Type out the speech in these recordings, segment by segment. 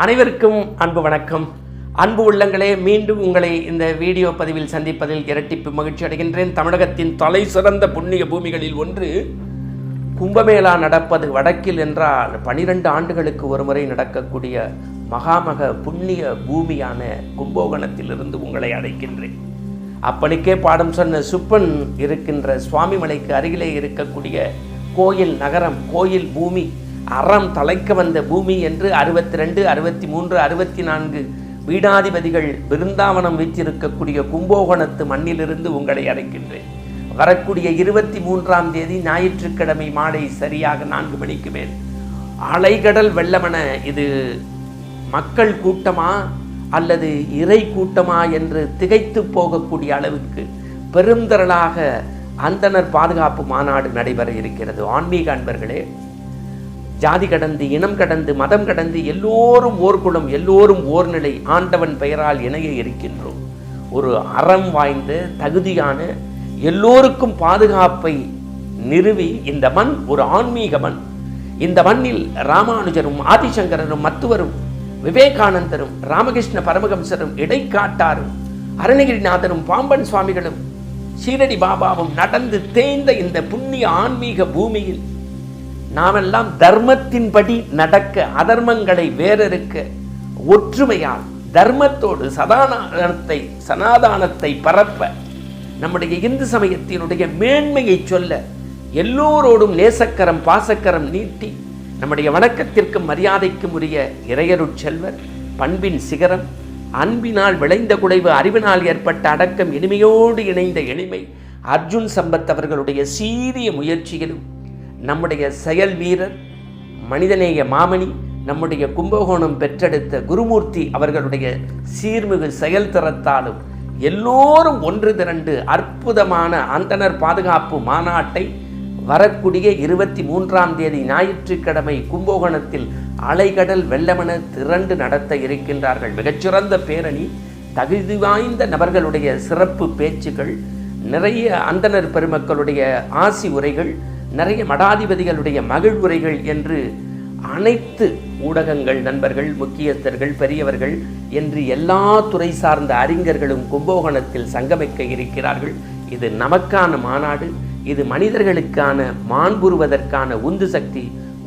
அனைவருக்கும் அன்பு வணக்கம். அன்பு உள்ளங்களே மீண்டும் உங்களை இந்த வீடியோ பதிவில் சந்திப்பதில் இரட்டிப்பு மகிழ்ச்சி அடைகின்றேன். தமிழகத்தின் தலை சிறந்த புண்ணிய பூமிகளில் ஒன்று கும்பமேளா நடப்பது வடக்கில் என்றால் பனிரெண்டு ஆண்டுகளுக்கு ஒருமுறை நடக்கக்கூடிய மகாமக புண்ணிய பூமியான கும்பகோணத்திலிருந்து உங்களை அழைக்கின்றேன். அப்பனுக்கே பாடம் சொன்ன சுப்பன் இருக்கின்ற சுவாமிமலைக்கு அருகிலே இருக்கக்கூடிய கோயில் நகரம் கோயில் பூமி அறம் தலைக்க வந்த பூமி என்று அறுபத்தி ரெண்டு அறுபத்தி மூன்று அறுபத்தி நான்கு வீடாதிபதிகள் பிருந்தாவனம் வீற்றிருக்கக்கூடிய கும்பகோணத்து மண்ணிலிருந்து உங்களை அழைக்கின்றேன் வரக்கூடிய இருபத்தி மூன்றாம் தேதி ஞாயிற்றுக்கிழமை மாலை சரியாக நான்கு மணிக்கு மேல். அலைகடல் வெள்ளமென இது மக்கள் கூட்டமா அல்லது இறை கூட்டமா என்று திகைத்து போகக்கூடிய அளவுக்கு பெருந்திரளாக அந்தனர் பாதுகாப்பு மாநாடு நடைபெற இருக்கிறது. ஆன்மீக அன்பர்களே ஜாதி கடந்து இனம் கடந்து மதம் கடந்து எல்லோரும் ஓர் குலம் எல்லோரும் ஓர் நிலை ஆண்டவன் பெயரால் இணைய இருக்கின்றோம். ஒரு அறம் வாய்ந்த தகுதியான எல்லோருக்கும் பாதுகாப்பை நிறுவி இந்த மண் ஒரு ஆன்மீக மண். இந்த மண்ணில் ராமானுஜரும் ஆதிசங்கரரும் மத்துவரும் விவேகானந்தரும் ராமகிருஷ்ண பரமஹம்சரும் இடைக்காட்டாரும் அருணகிரிநாதரும் பாம்பன் சுவாமிகளும் சீரடி பாபாவும் நடந்து தேய்ந்த இந்த புண்ணிய ஆன்மீக பூமியில் நாமெல்லாம் தர்மத்தின்படி நடக்க அதர்மங்களை வேறறுக்க ஒற்றுமையால் தர்மத்தோடு சதானத்தை சனாதானத்தை பரப்ப நம்முடைய இந்து சமயத்தினுடைய மேன்மையை சொல்ல எல்லோரோடும் நேசக்கரம் பாசக்கரம் நீட்டி நம்முடைய வணக்கத்திற்கும் மரியாதைக்கும் உரிய இறையருட் செல்வர் பண்பின் சிகரம் அன்பினால் விளைந்த குலைவு அறிவினால் ஏற்பட்ட அடக்கம் இனிமையோடு இணைந்த எளிமை அர்ஜுன் சம்பத் அவர்களுடைய சீரிய முயற்சியிலும் நம்முடைய செயல் வீரர் மனிதநேய மாமணி நம்முடைய கும்பகோணம் பெற்றெடுத்த குருமூர்த்தி அவர்களுடைய சீர்மிகு செயல் திறத்தாலும் எல்லோரும் ஒன்று திரண்டு அற்புதமான அந்தனர் பாதுகாப்பு மாநாட்டை வரக்கூடிய இருபத்தி மூன்றாம் தேதி ஞாயிற்றுக்கிழமை கும்பகோணத்தில் அலைகடல் வெள்ளமென திரண்டு நடத்த இருக்கின்றார்கள். மிகச்சிறந்த பேரணி தகுதி வாய்ந்த நபர்களுடைய சிறப்பு பேச்சுகள் நிறைய அந்தனர் பெருமக்களுடைய ஆசி உரைகள் நிறைய மடாதிபதிகளுடைய மகிழ்வுரைகள் என்று அனைத்து ஊடகங்கள் நண்பர்கள் முக்கியஸ்தர்கள் பெரியவர்கள் என்று எல்லா துறை சார்ந்த அறிஞர்களும் கும்பகோணத்தில் சங்கமிக்க இருக்கிறார்கள். இது நமக்கான மாநாடு இது மனிதர்களுக்கான மாண்புறுவதற்கான உந்து சக்தி.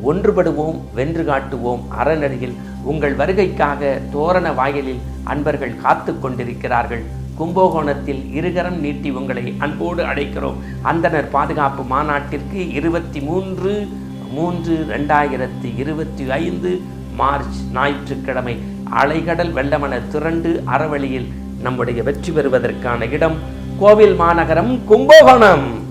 ஒன்றுபடுவோம் வென்று காட்டுவோம். அறநடையில் உங்கள் வருகைக்காக தோரண வாயிலில் அன்பர்கள் காத்து கொண்டிருக்கிறார்கள். கும்பகோணத்தில் இருகரம் நீட்டி உங்களை அன்போடு அழைக்கிறோம். அந்தனர் பாதுகாப்பு மாநாட்டிற்கு இருபத்தி மூன்று மூன்று ரெண்டாயிரத்தி இருபத்தி ஐந்து மார்ச் ஞாயிற்றுக்கிழமை அலைகடல் வெள்ளமன திரண்டு அறவழியில் நம்முடைய வெற்றி பெறுவதற்கான இடம் கோவில் மாநகரம் கும்பகோணம்.